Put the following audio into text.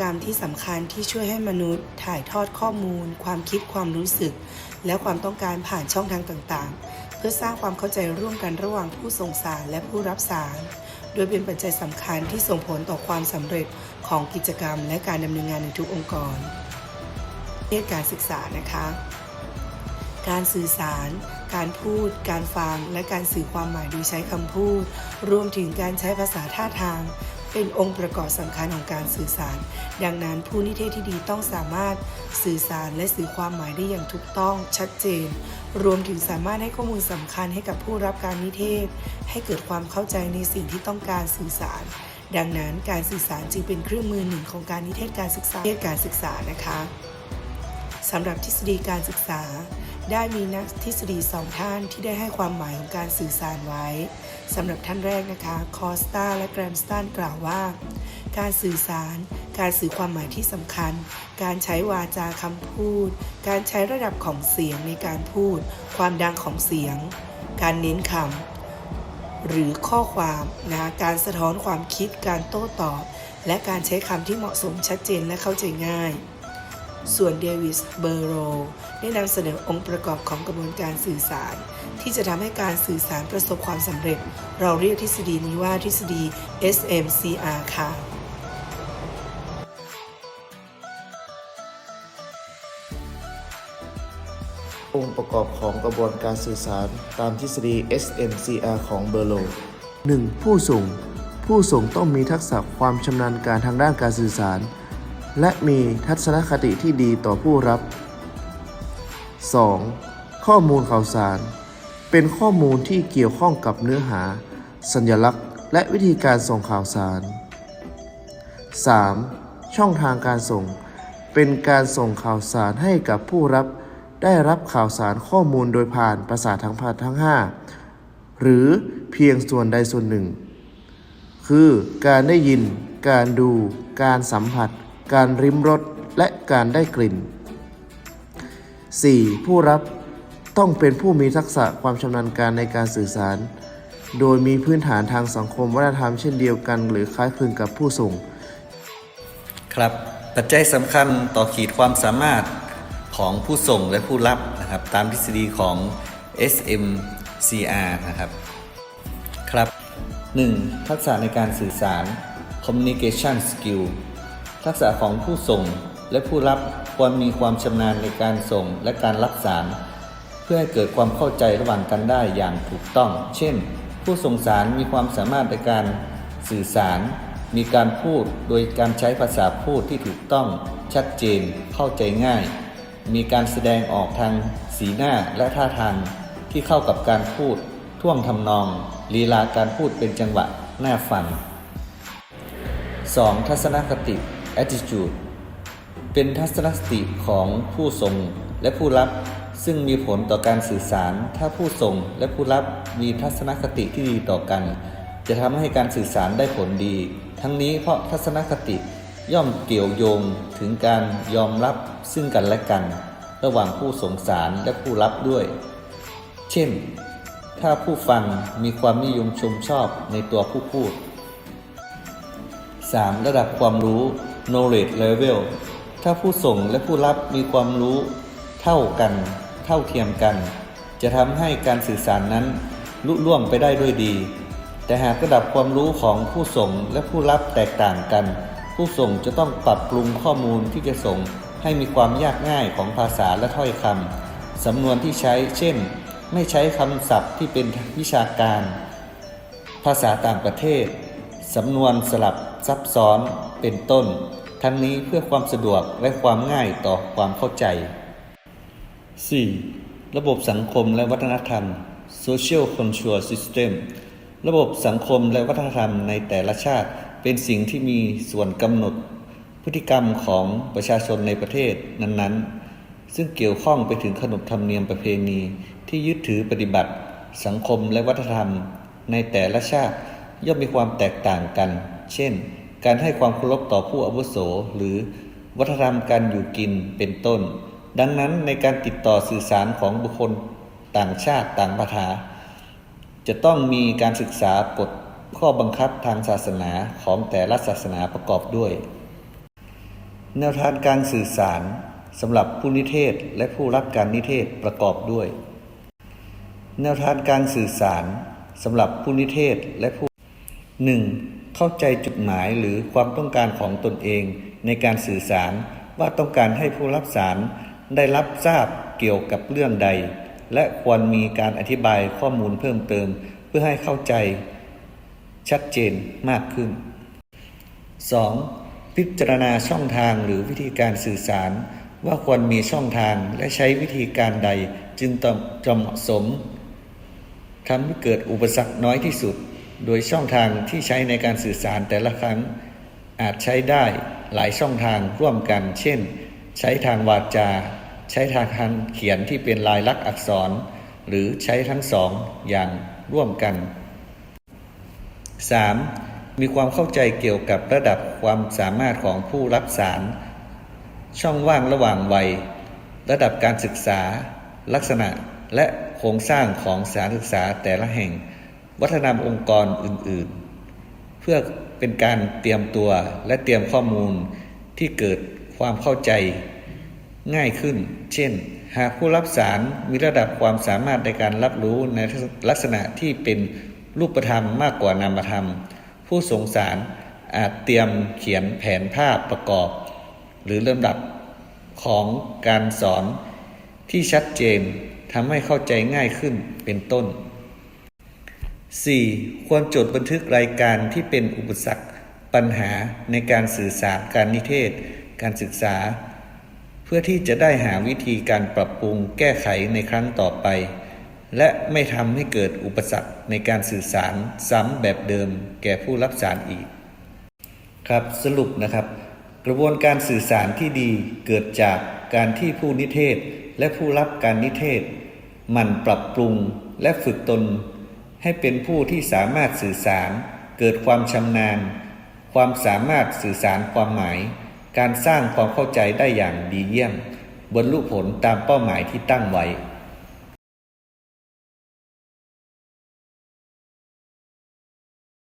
กรรมที่สำคัญที่ช่วยให้มนุษย์ถ่ายทอดข้อมูล ความคิดความรู้สึก และความต้องการผ่านช่องทางต่างๆ เพื่อสร้างความเข้าใจร่วมกันระหว่างผู้ส่งสารและผู้รับสาร โดยเป็นปัจจัยสำคัญที่ส่งผลต่อความสำเร็จของกิจกรรม และการดำเนินงานในทุกองค์กรเรื่องการศึกษานะคะ การสื่อสาร การพูด การฟัง และการสื่อความหมายโดยใช้คำพูด รวมถึงการใช้ภาษาท่าทาง เป็นองค์ประกอบสำคัญของการสื่อสาร ดังนั้นผู้นิเทศที่ดีต้องสามารถสื่อสารและสื่อความหมายได้อย่างถูกต้องชัดเจน รวมถึงสามารถให้ข้อมูลสำคัญให้กับผู้รับการนิเทศ ให้เกิดความเข้าใจในสิ่งที่ต้องการสื่อสาร ดังนั้นการสื่อสารจึงเป็นเครื่องมือหนึ่งของการนิเทศการศึกษาเทศการศึกษานะคะสำหรับทฤษฎีการศึกษา ได้มีนักทฤษฎีสองท่านที่ได้ให้ความหมายของการสื่อสารไว้สำหรับท่านแรกนะคะ คอสตาและแกรมสตันกล่าวว่า การสื่อสาร การสื่อความหมายที่สำคัญ การใช้วาจาคำพูด การใช้ระดับของเสียงในการพูด ความดังของเสียง การเน้นคำหรือข้อความนะการสะท้อนความคิด การโต้ตอบ และการใช้คำที่เหมาะสมชัดเจนและเข้าใจง่าย ส่วนเดวิส เบอร์โรได้นำเสนอองค์ประกอบของกระบวนการสื่อสาร ที่จะทำให้การสื่อสารประสบความสำเร็จ เราเรียกทฤษฎีนี้ว่าทฤษฎี SMCR ค่ะองค์ประกอบของกระบวนการสื่อสารตามทฤษฎี SMCR ของเบอร์โล 1. ผู้ส่ง ผู้ส่งต้องมีทักษะความชำนาญการทางด้านการสื่อสาร และมีทัศนคติที่ดีต่อผู้รับ 2. ข้อมูลข่าวสาร เป็นข้อมูลที่เกี่ยวข้องกับเนื้อหา สัญลักษณ์ และวิธีการส่งข่าวสาร 3. ช่องทางการส่ง เป็นการส่งข่าวสารให้กับผู้รับ ได้รับข่าวสารข้อมูลโดยผ่านประสาททั้งพันทั้ง 5 หรือเพียงส่วนใดส่วนหนึ่ง คือการได้ยิน การดู การสัมผัส การริมรสและการได้กลิ่น 4. ผู้รับต้องเป็นผู้มีทักษะความชำนาญการในการสื่อสาร โดยมีพื้นฐานทางสังคมวัฒนธรรมเช่นเดียวกัน หรือคล้ายคลึงกับผู้ส่ง ครับปัจจัยสำคัญต่อขีดความสามารถของผู้ส่งและผู้รับนะครับ ตามทฤษฎีของ SMCR นะครับครับ 1. ทักษะในการสื่อสาร communication skill ทักษะของผู้ส่งและผู้รับควรมีความชำนาญในการส่งและการรับสาร เพื่อให้เกิดความเข้าใจระหว่างกันได้อย่างถูกต้อง เช่น ผู้ส่งสารมีความสามารถในการสื่อสาร มีการพูดโดยการใช้ภาษาพูดที่ถูกต้อง ชัดเจน เข้าใจง่าย มีการแสดงออกทางสีหน้าและท่าทางที่เข้ากับการพูด ท่วงทำนอง ลีลาการพูดเป็นจังหวะน่าฟัง 2. ทัศนคติ attitude เป็นทัศนคติของผู้ส่งและผู้รับ ซึ่งมีผลต่อการสื่อสาร ถ้าผู้ส่งและผู้รับมีทัศนคติที่ดีต่อกัน จะทำให้การสื่อสารได้ผลดี ทั้งนี้เพราะทัศนคติย่อมเกี่ยวโยงถึงการยอมรับซึ่งกันและกัน ระหว่างผู้ส่งสารและผู้รับด้วย เช่น ถ้าผู้ฟังมีความนิยมชมชอบในตัวผู้พูด 3. ระดับความรู้ knowledge level ถ้าผู้ส่งและผู้รับมีความรู้เท่ากัน เท่าเทียมกัน จะทำให้การสื่อสารนั้นลุล่วงไปได้ด้วยดี แต่หากระดับความรู้ของผู้ส่งและผู้รับแตกต่างกัน ผู้ส่งจะต้องปรับปรุงข้อมูลที่จะส่งให้มีความยากง่ายของภาษาและถ้อยคำสำนวนที่ใช้ เช่น ไม่ใช้คำศัพท์ที่เป็นวิชาการ ภาษาต่างประเทศ สำนวนสลับ ซับซ้อนเป็นต้น ทั้งนี้เพื่อความสะดวกและความง่ายต่อความเข้าใจ 4. ระบบสังคมและวัฒนธรรม social control system ระบบสังคมและวัฒนธรรมในแต่ละชาติเป็นสิ่งที่มีส่วนกำหนด พฤติกรรมของประชาชนในประเทศนั้นๆ ซึ่งเกี่ยวข้องไปถึงขนบธรรมเนียมประเพณี ที่ยึดถือปฏิบัติ สังคมและวัฒนธรรม ในแต่ละชาติย่อมมีความแตกต่างกัน เช่น การให้ความเคารพต่อผู้อาวุโส หรือวัฒนธรรมการอยู่กินเป็นต้น ดังนั้นในการติดต่อสื่อสารของบุคคลต่างชาติต่างภาษาจะต้องมีการศึกษากฎข้อบังคับทางศาสนาของแต่ละศาสนาประกอบด้วย แนวทางการสื่อสารสำหรับผู้นิเทศและผู้รับการนิเทศประกอบด้วย แนวทางการสื่อสารสำหรับผู้นิเทศและผู้ 1. เข้าใจจุดหมายหรือความต้องการของตนเองในการสื่อสารว่าต้องการให้ผู้รับสารได้รับทราบเกี่ยวกับเรื่องใด และควรมีการอธิบายข้อมูลเพิ่มเติม เพื่อให้เข้าใจ ชัดเจนมากขึ้น 2. พิจารณาช่องทางหรือวิธีการสื่อสาร ว่าควรมีช่องทางและใช้วิธีการใดจึงจะเหมาะสมทำให้เกิดอุปสรรคน้อยที่สุด โดยช่องทางที่ใช้ในการสื่อสารแต่ละครั้ง อาจใช้ได้หลายช่องทางร่วมกัน เช่น ใช้ทางวาจา ใช้ทางการเขียนที่เป็นลายลักษณ์อักษร หรือใช้ทั้งสองอย่างร่วมกัน 3. มีความเข้าใจเกี่ยวกับระดับความสามารถของผู้รับสาร ช่องว่างระหว่างวัย ระดับการศึกษา ลักษณะและโครงสร้างของสถานศึกษาแต่ละแห่ง วัฒนธรรมองค์กรอื่นๆ เพื่อเป็นการเตรียมตัวและเตรียมข้อมูลที่เกิดความเข้าใจง่ายขึ้น เช่น หากผู้รับสารมีระดับความสามารถในการรับรู้ในลักษณะที่เป็นรูปธรรมมากกว่านามธรรม ผู้ส่งสารอาจเตรียมเขียนแผนภาพประกอบ หรือลำดับของการสอนที่ชัดเจนทำให้เข้าใจง่ายขึ้นเป็นต้น 4. ควรจดบันทึกรายการที่เป็นอุปสรรคปัญหาในการสื่อสารการนิเทศ การศึกษา เพื่อที่จะได้หาวิธีการปรับปรุงแก้ไขในครั้งต่อไป และไม่ทำให้เกิดอุปสรรคในการสื่อสารซ้ำแบบเดิม แก่ผู้รับสารอีก ครับสรุปนะครับ กระบวนการสื่อสารที่ดีเกิดจากการที่ผู้นิเทศและผู้รับการนิเทศ มันปรับปรุงและฝึกตน ให้เป็นผู้ที่สามารถสื่อสาร เกิดความชำนาญ ความสามารถสื่อสารความหมาย การสร้างความเข้าใจได้อย่างดีเยี่ยม บรรลุผลตามเป้าหมายที่ตั้งไว้